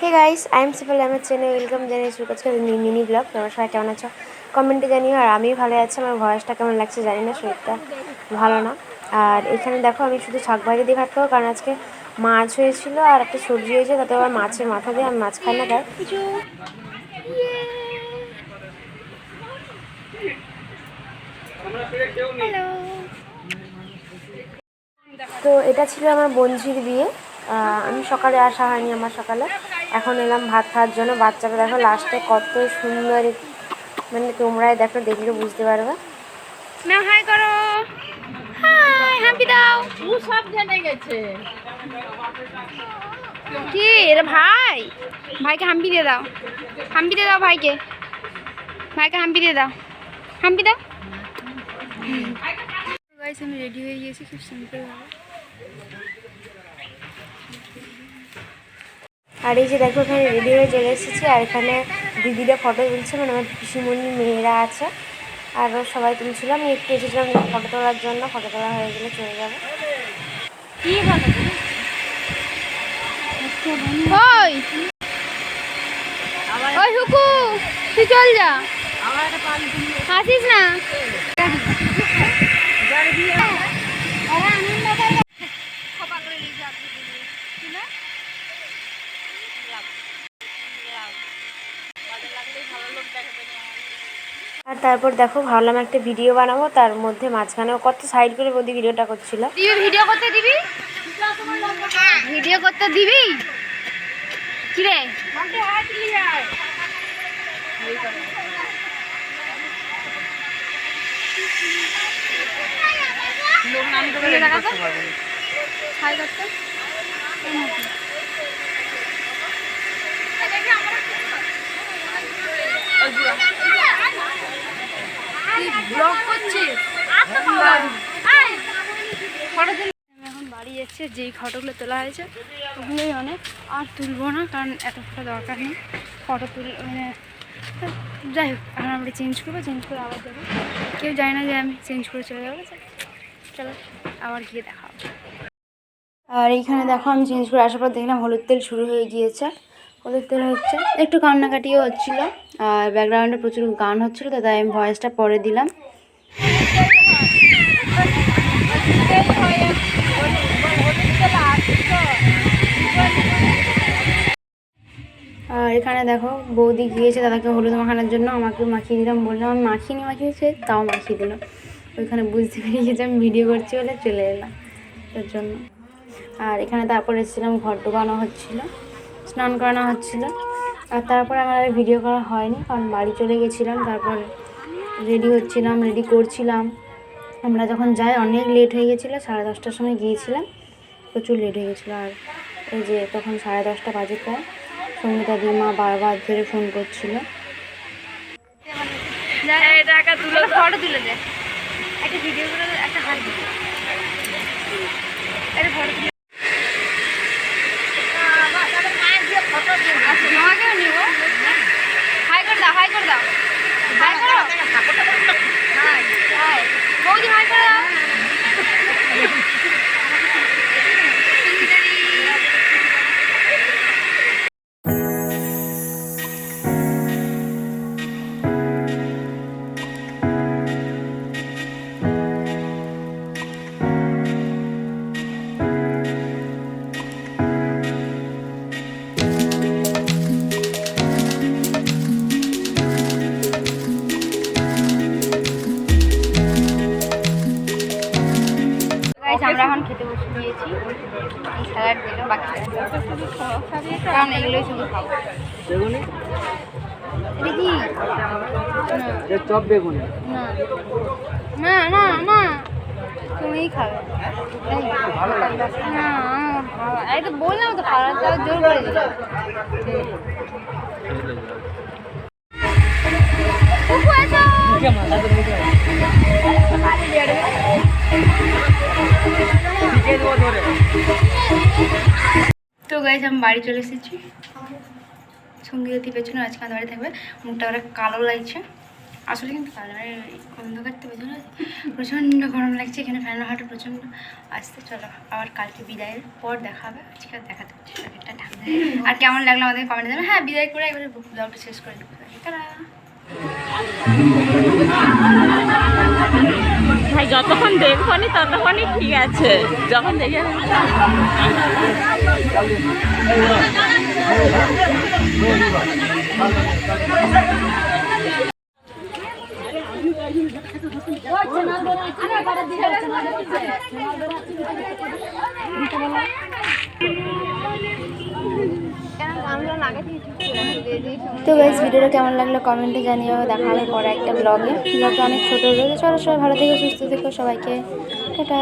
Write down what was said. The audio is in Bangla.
হে গাইস আই এম সিফল আমার চ্যানেল ওয়েলকাম জানিয়ে শুরু করছি মিনি ব্লগ তোমরা সবাই কেমন আছো? কমেন্টে জানিও আর আমি ভালো আছি। আমার ভয়েসটা কেমন লাগছে জানি না শরীরটা ভালো না। আর এখানে দেখো আমি শুধু শাক ভাজি দিয়ে ভাত খাব কারণ আজকে মাছ হয়েছিল আর একটা সবজি হয়েছে তাতে আবার মাছের মাথা দিয়ে আমি মাছ খাই না তাই। তো এটা ছিল আমার বঞ্জির বিয়ে। আমি সকালে আসা হয়নি আমার সকালে। এখন এলাম ভাত খাওয়ার জন্য। বাচ্চারা দেখো লাস্টে কত সুন্দর মানে তোমরাই দেখো দেখলে বুঝতে পারবে। ম্যাম হাই করো। হাই হাম্পি দাও। ও সব জেনে গেছে। কি এটা ভাই? ভাইকে হাম্পি দিয়ে দাও। হাম্পি দিয়ে দাও ভাইকে। ভাইকে হাম্পি দিয়ে দাও। হাম্পি দাও। গাইস আমি রেডি হয়ে গিয়েছি খুব সিম্পল আর এই যে দেখো এখানে রেডি হয়ে চলে এসেছি আর এখানে দিদিরা ফটো তুলছে মানে আমার পিসিমণি মেয়েরা আছে। আর সবাই তুলছিল আমি একটু এসেছিলাম ফটো তোলার জন্য ফটো তোলা হয়ে গেলে চলে যাব। কি ভালো ওই! ওই হুকু তুই চল যা। আসিস না? আর তারপর দেখো ভাবলাম একটা ভিডিও বানাবো তার মধ্যে মাঝখানে কত সাইড করে বদি ভিডিওটা করছিল। ভিডিও করতে দিবি? ভিডিও করতে দিবি? কি রে ভিডিও দেখাতো? হাই করতে? তুই ব্লগ করছিস? ফটো তুল এখন বাড়ি যাচ্ছে যেই ফটোগুলো তোলা হয়েছে, ওগুলোই অনেক। আর তুলবো না, কারণ এত ফটো দরকার নেই। ফটো তুল মানে যাই হোক, এখন আমরা চেঞ্জ করব চেঞ্জ করে আবার যাব। কেউ যায় না যে আমি চেঞ্জ করে চলে যাব চলো, আবার গিয়ে দেখা হবে। আর এইখানে দেখো, আমি চেঞ্জ করে আসার পর দেখলাম হলুদ তেল শুরু হয়ে গিয়েছে। হলুদ তেল হচ্ছে, একটু কান্নাকাটিও হচ্ছিল। আর ব্যাকগ্রাউন্ডে প্রচুর গান হচ্ছিল তাই আমি ভয়েসটা পরে দিলাম। আর এখানে দেখো বৌদি গিয়েছে দাদাকে হলুদ মাখানোর জন্য, আমাকে মাখিয়ে দিলাম বললাম, আমি মাখিনি মাখিয়েছে, তাও মাখিয়ে দিল। ওইখানে বুঝতে পেরে গেছে আমি ভিডিও করছি বলে চলে এলাম তার জন্য। আর এখানে তারপর এসেছিলাম, ঘর ঢোকানো হচ্ছিল, স্নান করানো হচ্ছিল। আর তারপর আমার আর ভিডিও করা হয়নি, কারণ বাড়ি চলে গেছিলাম, তারপর রেডি হচ্ছিলাম রেডি করছিলাম। আমরা যখন যাই, অনেক লেট হয়ে গেছিল, সাড়ে দশটার সময় গিয়েছিলাম, প্রচুর লেট হয়ে গেছিল। আর এই যে তখন সাড়ে দশটা বাজে পর, সঙ্গীতা দিমা বারবার ধরে ফোন করছিল। একটা ভিডিও করে একটা high Okay, high five. Guys আমরা এখন খেতে বসে দিয়েছি। এই স্যালাড দিল বাকি কারণ এগুলোই শুধু খাব। চপ বেগুনি। না। না না তুমিই খাবে। না বললাম তো তাও জোর করে দিল। গাইজ আমি বাড়ি চলে এসেছি। সঙ্গীতী পেছনে, আজকে আমাদের বাড়ি থাকবে। মুখটা ওরা কালো লাগছে। আসলে কিন্তু কালারে অন্ধকার তো বোঝা যাচ্ছে প্রচণ্ড গরম লাগছে, এখানে ফ্যানের হাটে প্রচণ্ড। আসতে চলো, আবার কালকে বিদায়ের পর দেখা হবে। আজকে আর দেখাতে পারছি একটা ঠান্ডা। আর কেমন লাগল আমাদের কমেন্টে জানাবে হ্যাঁ বিদায় করে এবারে ব্লগটা শেষ করে দিতে তারা ভাই যতক্ষণ দেখব নি ততক্ষণই ঠিক আছে। যখন দেখে তো গাইজ ভিডিওটা কেমন লাগল কমেন্টে জানিয়ে দেখা হবে পরে একটা ব্লগে ব্লগটা অনেক ছোটো রয়েছে। চলো সবাই ভালো থেকে, সুস্থ থেকো সবাইকে। টাটা।